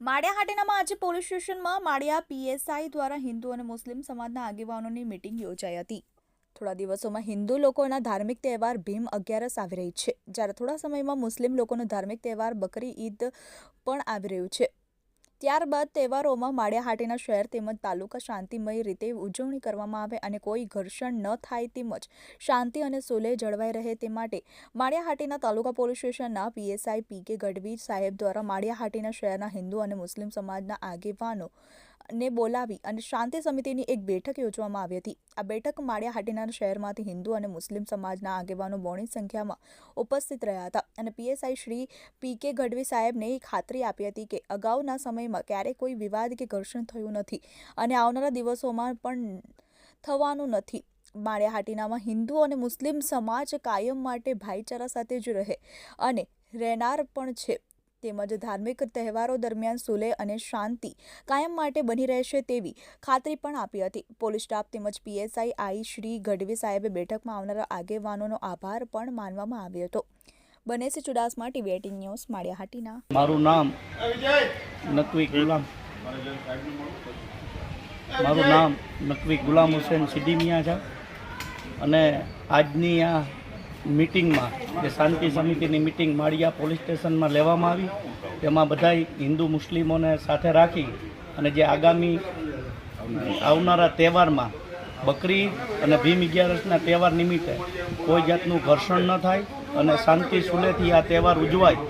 માળિયા હાટેનામાં આજે પોલીસ સ્ટેશનમાં માળિયા પીએસઆઈ દ્વારા હિન્દુ અને મુસ્લિમ સમાજના આગેવાનોની મિટિંગ યોજાઈ હતી. થોડા દિવસોમાં હિન્દુ લોકોના ધાર્મિક તહેવાર ભીમ અગિયારસ આવી રહી છે. જ્યારે થોડા સમયમાં મુસ્લિમ લોકોનો ધાર્મિક તહેવાર બકરી ઈદ પણ આવી રહ્યું છે. ત્યારબાદ તહેવારોમાં માળિયા હાટીના શહેર તેમજ તાલુકા શાંતિમય રીતે ઉજવણી કરવામાં આવે અને કોઈ ઘર્ષણ ન થાય તેમજ શાંતિ અને સુલેહ જળવાઈ રહે તે માટે માળિયા હાટીના તાલુકા પોલીસ સ્ટેશનના પીએસઆઈ પી કે ગઢવી સાહેબ દ્વારા માળિયા હાટીના શહેરના હિન્દુ અને મુસ્લિમ સમાજના આગેવાનો ને બોલાવી અને શાંતિ સમિતિની એક બેઠક યોજવામાં આવી હતી. આ બેઠક માળિયાહાટીના શહેરમાંથી હિન્દુ અને મુસ્લિમ સમાજના આગેવાનો બહોળી સંખ્યામાં ઉપસ્થિત રહ્યા હતા અને પીએસઆઈ શ્રી પી કે ગઢવી સાહેબને ખાતરી આપી હતી કે અગાઉના સમયમાં ક્યારેય કોઈ વિવાદ કે ઘર્ષણ થયું નથી અને આવનારા દિવસોમાં પણ થવાનું નથી. માળિયાહાટીનામાં હિન્દુ અને મુસ્લિમ સમાજ કાયમ માટે ભાઈચારા સાથે જ રહે અને રહેનાર પણ છે. તેમજ ધાર્મિક તહેવારો દરમિયાન સુલે અને શાંતિ કાયમ માટે બની રહેશે તેવી ખાતરી પણ આપી હતી. પોલીસ સ્ટાફ તેમજ પીએસઆઈ આઈ શ્રી ગઢવી સાહેબે બેઠકમાં આવનારા આગેવાનોનો આભાર પણ માનવામાં આવ્યો હતો. બને છે Chudasama TV eighteen news Maliya Hatina મારું નામ નકવી ગુલામ. મારું નામ નકવી ગુલામ હુસેન સિદ્દીમિયા છે. અને આજની આ મિટિંગમાં, જે શાંતિ સમિતિની મિટિંગ માળિયા પોલીસ સ્ટેશનમાં લેવામાં આવી. તેમાં બધાય હિન્દુ મુસ્લિમોને સાથે રાખી અને જે આગામી આવનારા તહેવારમાં બકરી અને ભીમ અગિયારસના તહેવાર નિમિત્તે કોઈ જાતનું ઘર્ષણ ન થાય અને શાંતિ સુલેથી આ તહેવાર ઉજવાય,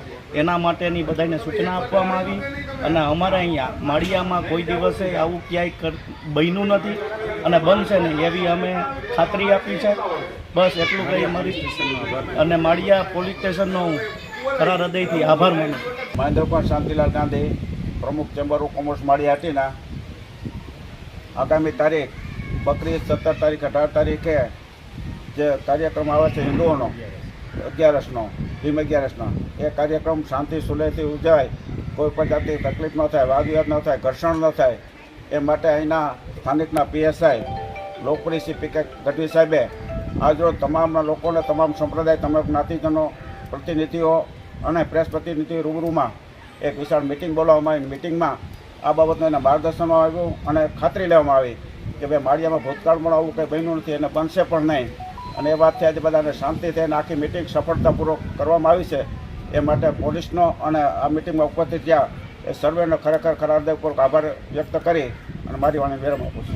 એના માટેની બધાને સૂચના આપવામાં આવી. અને અમારા અહીંયા માળિયામાં કોઈ દિવસે આવું ક્યાંય બન્યું નથી. અને બનશે નહીં એવી અમે ખાતરી આપી છે. બસ એટલું કહી અમારી. અને માળિયા પોલીસ સ્ટેશનનો હું ખરા હૃદયથી આભાર માનું. મહેન્દ્રપાલ શાંતિલાલ ગાંધી પ્રમુખ chamber of commerce Maliya Hatina આગામી તારીખ બકરી સત્તર તારીખ, અઢાર તારીખે જે કાર્યક્રમ આવે છે હિન્દુઓનો, અગિયારસનો, ભીમ અગિયારસનો, એ કાર્યક્રમ શાંતિ સુલેહથી ઉજાય કોઈ પણ જાતની તકલીફ ન થાય વાદ વિવાદ ન થાય, ઘર્ષણ ન થાય. એ માટે અહીંના સ્થાનિકના પીએસઆઈ લોકપ્રિય શ્રી પી કે ગઢવી સાહેબે આજરોજ તમામના લોકોને, તમામ સંપ્રદાય, તમામ જ્ઞાતિજનો, પ્રતિનિધિઓ અને પ્રેસ પ્રતિનિધિ રૂબરૂમાં એક વિશાળ મિટિંગ બોલાવવામાં આવી. મિટિંગમાં આ બાબતનું એને માર્ગદર્શન આવ્યું અને ખાતરી લેવામાં આવી કે ભાઈ માળિયામાં ભૂતકાળમાં આવું કંઈ બન્યું નથી અને બનશે પણ નહીં. અને એ વાતથી આજે બધાને શાંતિ થઈને આખી મિટિંગ સફળતાપૂર્વક કરવામાં આવી છે. એ માટે પોલીસનો અને આ મિટિંગમાં ઉપસ્થિત થયા એ સર્વેનો ખરેખર ખરા હૃદયપૂર્વક આભાર વ્યક્ત કરી અને મારી વાણી વિરામ આપું છું.